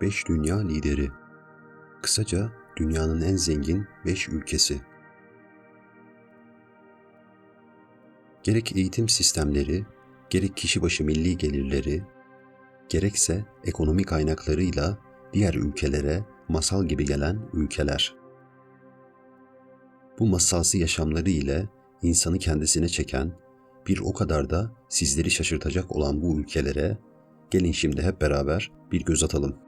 5 dünya lideri. Kısaca dünyanın en zengin 5 ülkesi. Gerek eğitim sistemleri, gerek kişi başı milli gelirleri, gerekse ekonomi kaynaklarıyla diğer ülkelere masal gibi gelen ülkeler. Bu masalsı yaşamları ile insanı kendisine çeken, bir o kadar da sizleri şaşırtacak olan bu ülkelere gelin şimdi hep beraber bir göz atalım.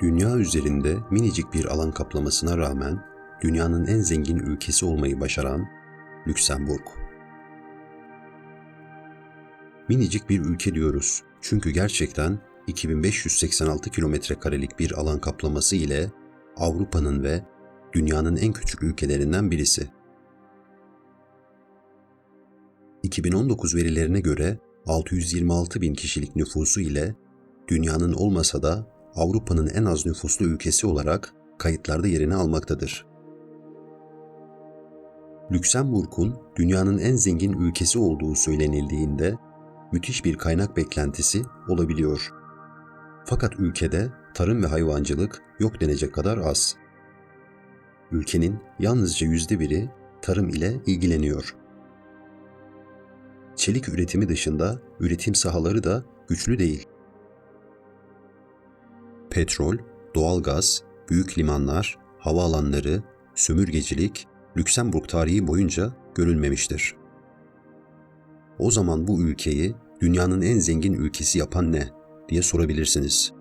Dünya üzerinde minicik bir alan kaplamasına rağmen dünyanın en zengin ülkesi olmayı başaran Lüksemburg. Minicik bir ülke diyoruz çünkü gerçekten 2586 kilometre karelik bir alan kaplaması ile Avrupa'nın ve dünyanın en küçük ülkelerinden birisi. 2019 verilerine göre 626 bin kişilik nüfusu ile dünyanın olmasa da Avrupa'nın en az nüfuslu ülkesi olarak kayıtlarda yerini almaktadır. Lüksemburg'un dünyanın en zengin ülkesi olduğu söylenildiğinde müthiş bir kaynak beklentisi olabiliyor. Fakat ülkede tarım ve hayvancılık yok denecek kadar az. Ülkenin yalnızca yüzde biri tarım ile ilgileniyor. Çelik üretimi dışında üretim sahaları da güçlü değil. Petrol, doğalgaz, büyük limanlar, havaalanları, sömürgecilik Lüksemburg tarihi boyunca görülmemiştir. O zaman bu ülkeyi dünyanın en zengin ülkesi yapan ne diye sorabilirsiniz.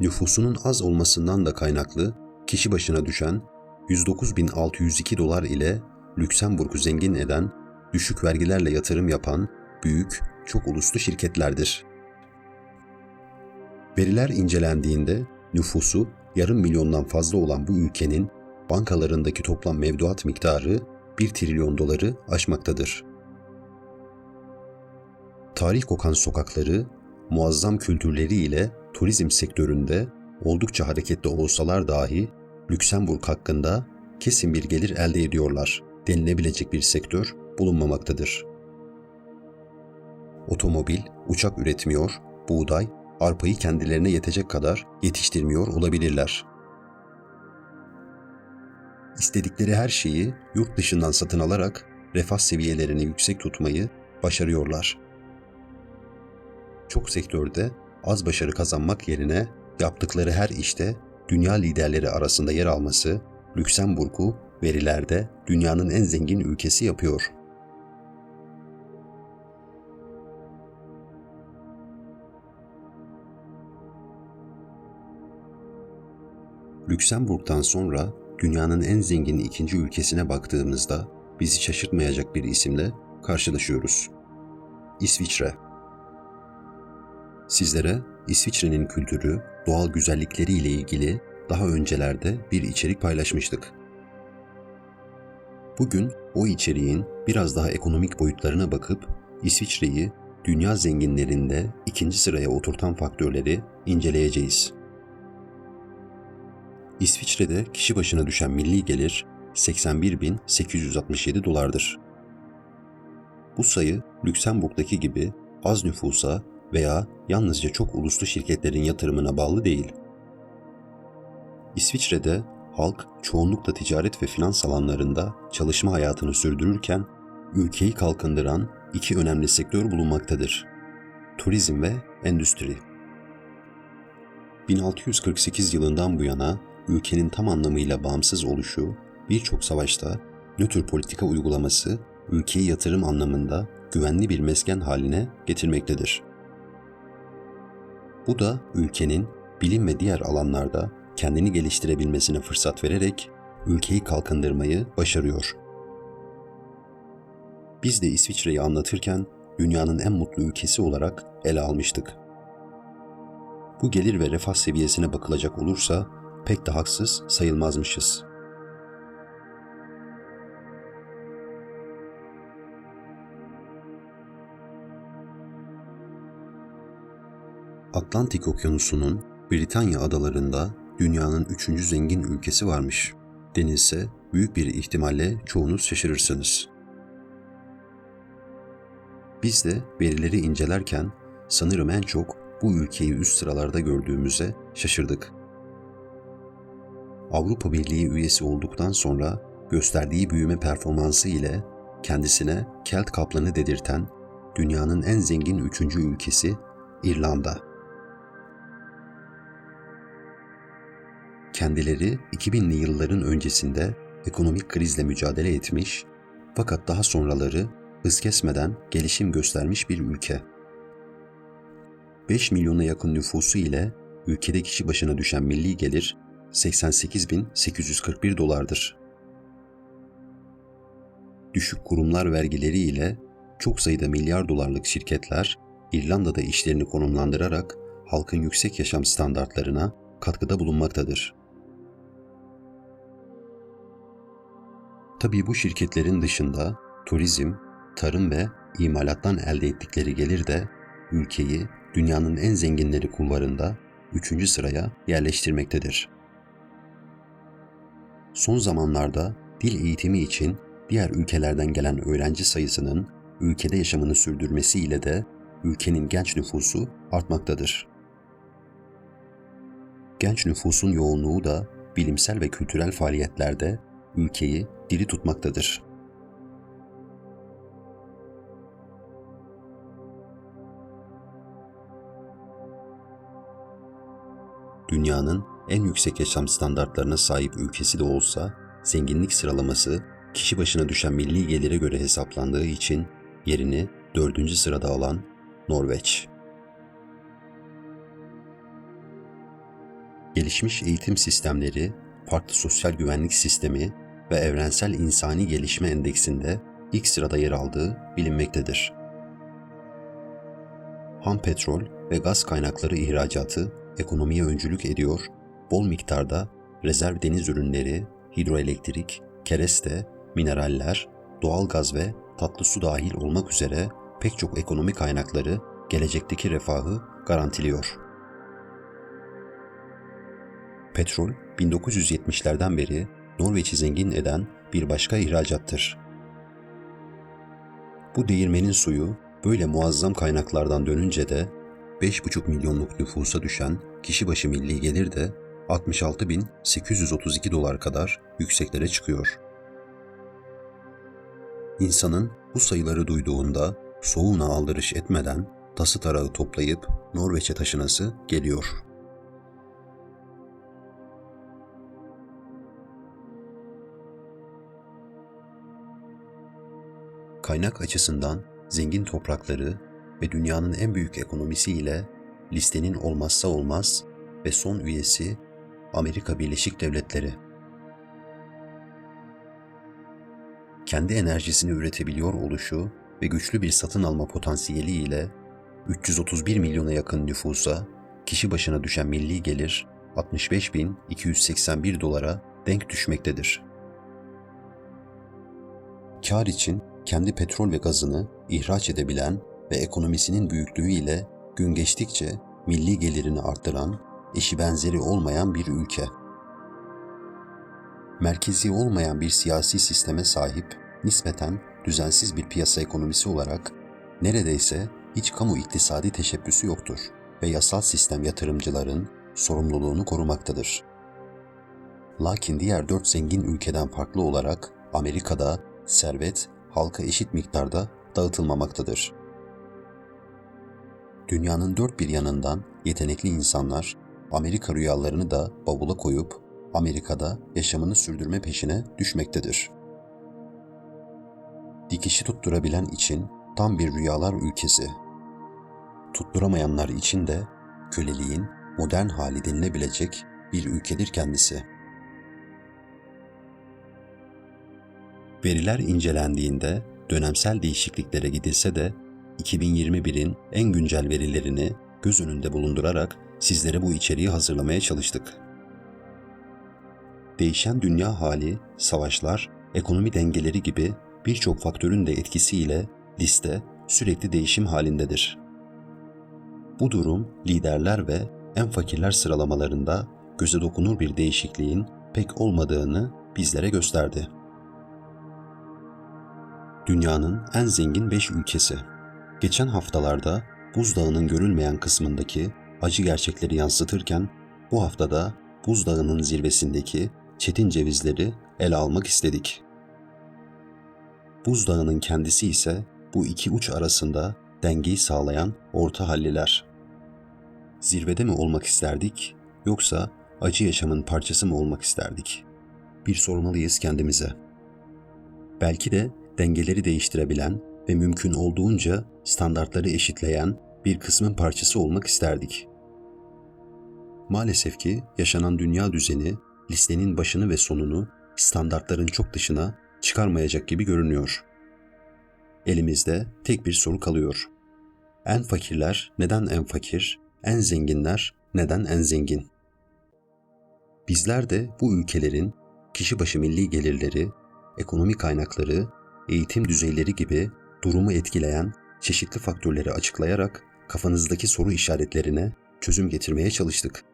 Nüfusunun az olmasından da kaynaklı kişi başına düşen 109.602 dolar ile Lüksemburg'u zengin eden, düşük vergilerle yatırım yapan büyük, çok uluslu şirketlerdir. Veriler incelendiğinde nüfusu yarım milyondan fazla olan bu ülkenin bankalarındaki toplam mevduat miktarı 1 trilyon doları aşmaktadır. Tarih kokan sokakları, muazzam kültürleri ile turizm sektöründe oldukça hareketli olsalar dahi Lüksemburg hakkında kesin bir gelir elde ediyorlar denilebilecek bir sektör bulunmamaktadır. Otomobil, uçak üretmiyor, buğday, arpayı kendilerine yetecek kadar yetiştirmiyor olabilirler. İstedikleri her şeyi yurt dışından satın alarak refah seviyelerini yüksek tutmayı başarıyorlar. Çok sektörde az başarı kazanmak yerine yaptıkları her işte dünya liderleri arasında yer alması Lüksemburg'u verilerde dünyanın en zengin ülkesi yapıyor. Lüksemburg'dan sonra dünyanın en zengin ikinci ülkesine baktığımızda bizi şaşırtmayacak bir isimle karşılaşıyoruz. İsviçre. Sizlere İsviçre'nin kültürü, doğal güzellikleri ile ilgili daha öncelerde bir içerik paylaşmıştık. Bugün o içeriğin biraz daha ekonomik boyutlarına bakıp İsviçre'yi dünya zenginlerinde ikinci sıraya oturtan faktörleri inceleyeceğiz. İsviçre'de kişi başına düşen milli gelir 81.867 dolardır. Bu sayı Lüksemburg'daki gibi az nüfusa veya yalnızca çok uluslu şirketlerin yatırımına bağlı değil. İsviçre'de halk çoğunlukla ticaret ve finans alanlarında çalışma hayatını sürdürürken ülkeyi kalkındıran iki önemli sektör bulunmaktadır. Turizm ve endüstri. 1648 yılından bu yana ülkenin tam anlamıyla bağımsız oluşu, birçok savaşta nötr politika uygulaması ülkeyi yatırım anlamında güvenli bir mesken haline getirmektedir. Bu da ülkenin bilim ve diğer alanlarda kendini geliştirebilmesine fırsat vererek ülkeyi kalkındırmayı başarıyor. Biz de İsviçre'yi anlatırken dünyanın en mutlu ülkesi olarak ele almıştık. Bu gelir ve refah seviyesine bakılacak olursa pek de haksız sayılmazmışız. Atlantik Okyanusu'nun Britanya adalarında dünyanın üçüncü zengin ülkesi varmış. Denilse büyük bir ihtimalle çoğunuz şaşırırsınız. Biz de verileri incelerken sanırım en çok bu ülkeyi üst sıralarda gördüğümüze şaşırdık. Avrupa Birliği üyesi olduktan sonra gösterdiği büyüme performansı ile kendisine Kelt kaplanı dedirten dünyanın en zengin üçüncü ülkesi İrlanda. Kendileri 2000'li yılların öncesinde ekonomik krizle mücadele etmiş fakat daha sonraları hız kesmeden gelişim göstermiş bir ülke. 5 milyona yakın nüfusu ile ülkede kişi başına düşen milli gelir 88.841 dolardır. Düşük kurumlar vergileri ile çok sayıda milyar dolarlık şirketler İrlanda'da işlerini konumlandırarak halkın yüksek yaşam standartlarına katkıda bulunmaktadır. Tabii bu şirketlerin dışında turizm, tarım ve imalattan elde ettikleri gelir de ülkeyi dünyanın en zenginleri kulvarında 3. sıraya yerleştirmektedir. Son zamanlarda dil eğitimi için diğer ülkelerden gelen öğrenci sayısının ülkede yaşamını sürdürmesiyle de ülkenin genç nüfusu artmaktadır. Genç nüfusun yoğunluğu da bilimsel ve kültürel faaliyetlerde ülkeyi diri tutmaktadır. Dünyanın en yüksek yaşam standartlarına sahip ülkesi de olsa, zenginlik sıralaması kişi başına düşen milli gelire göre hesaplandığı için yerini dördüncü sırada alan Norveç. Gelişmiş eğitim sistemleri, farklı sosyal güvenlik sistemi ve evrensel insani gelişme endeksinde ilk sırada yer aldığı bilinmektedir. Ham petrol ve gaz kaynakları ihracatı ekonomiye öncülük ediyor, bol miktarda rezerv deniz ürünleri, hidroelektrik, kereste, mineraller, doğal gaz ve tatlı su dahil olmak üzere pek çok ekonomi kaynakları gelecekteki refahı garantiliyor. Petrol 1970'lerden beri Norveç'i zengin eden bir başka ihracattır. Bu değirmenin suyu böyle muazzam kaynaklardan dönünce de 5,5 milyonluk nüfusa düşen kişi başı milli gelir de 66.832 dolar kadar yükseklere çıkıyor. İnsanın bu sayıları duyduğunda soğuğuna aldırış etmeden tası tarağı toplayıp Norveç'e taşınası geliyor. Kaynak açısından zengin toprakları ve dünyanın en büyük ekonomisi ile listenin olmazsa olmaz ve son üyesi Amerika Birleşik Devletleri. Kendi enerjisini üretebiliyor oluşu ve güçlü bir satın alma potansiyeli ile 331 milyona yakın nüfusa kişi başına düşen milli gelir 65.281 dolara denk düşmektedir. Kar için kendi petrol ve gazını ihraç edebilen ve ekonomisinin büyüklüğü ile gün geçtikçe milli gelirini arttıran, eşi benzeri olmayan bir ülke. Merkezi olmayan bir siyasi sisteme sahip, nispeten düzensiz bir piyasa ekonomisi olarak neredeyse hiç kamu iktisadi teşebbüsü yoktur ve yasal sistem yatırımcıların sorumluluğunu korumaktadır. Lakin diğer dört zengin ülkeden farklı olarak Amerika'da servet halka eşit miktarda dağıtılmamaktadır. Dünyanın dört bir yanından yetenekli insanlar Amerika rüyalarını da bavula koyup Amerika'da yaşamını sürdürme peşine düşmektedir. Dikişi tutturabilen için tam bir rüyalar ülkesi. Tutturamayanlar için de köleliğin modern hali denilebilecek bir ülkedir kendisi. Veriler incelendiğinde dönemsel değişikliklere gidilse de 2021'in en güncel verilerini göz önünde bulundurarak sizlere bu içeriği hazırlamaya çalıştık. Değişen dünya hali, savaşlar, ekonomi dengeleri gibi birçok faktörün de etkisiyle liste sürekli değişim halindedir. Bu durum liderler ve en fakirler sıralamalarında göze dokunur bir değişikliğin pek olmadığını bizlere gösterdi. Dünyanın en zengin 5 ülkesi. Geçen haftalarda buzdağının görülmeyen kısmındaki acı gerçekleri yansıtırken bu haftada buzdağının zirvesindeki çetin cevizleri ele almak istedik. Buzdağının kendisi ise bu iki uç arasında dengeyi sağlayan orta halliler. Zirvede mi olmak isterdik yoksa acı yaşamın parçası mı olmak isterdik? Bir sormalıyız kendimize. Belki de dengeleri değiştirebilen ve mümkün olduğunca standartları eşitleyen bir kısmın parçası olmak isterdik. Maalesef ki yaşanan dünya düzeni listenin başını ve sonunu standartların çok dışına çıkarmayacak gibi görünüyor. Elimizde tek bir soru kalıyor. En fakirler neden en fakir, en zenginler neden en zengin? Bizler de bu ülkelerin kişi başı milli gelirleri, ekonomik kaynakları, eğitim düzeyleri gibi durumu etkileyen çeşitli faktörleri açıklayarak kafanızdaki soru işaretlerine çözüm getirmeye çalıştık.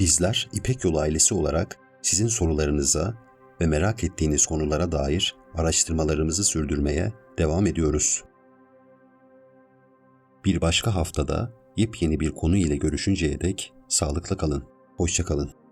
Bizler İpek Yolu ailesi olarak sizin sorularınıza ve merak ettiğiniz konulara dair araştırmalarımızı sürdürmeye devam ediyoruz. Bir başka haftada yepyeni bir konu ile görüşünceye dek sağlıklı kalın. Hoşçakalın.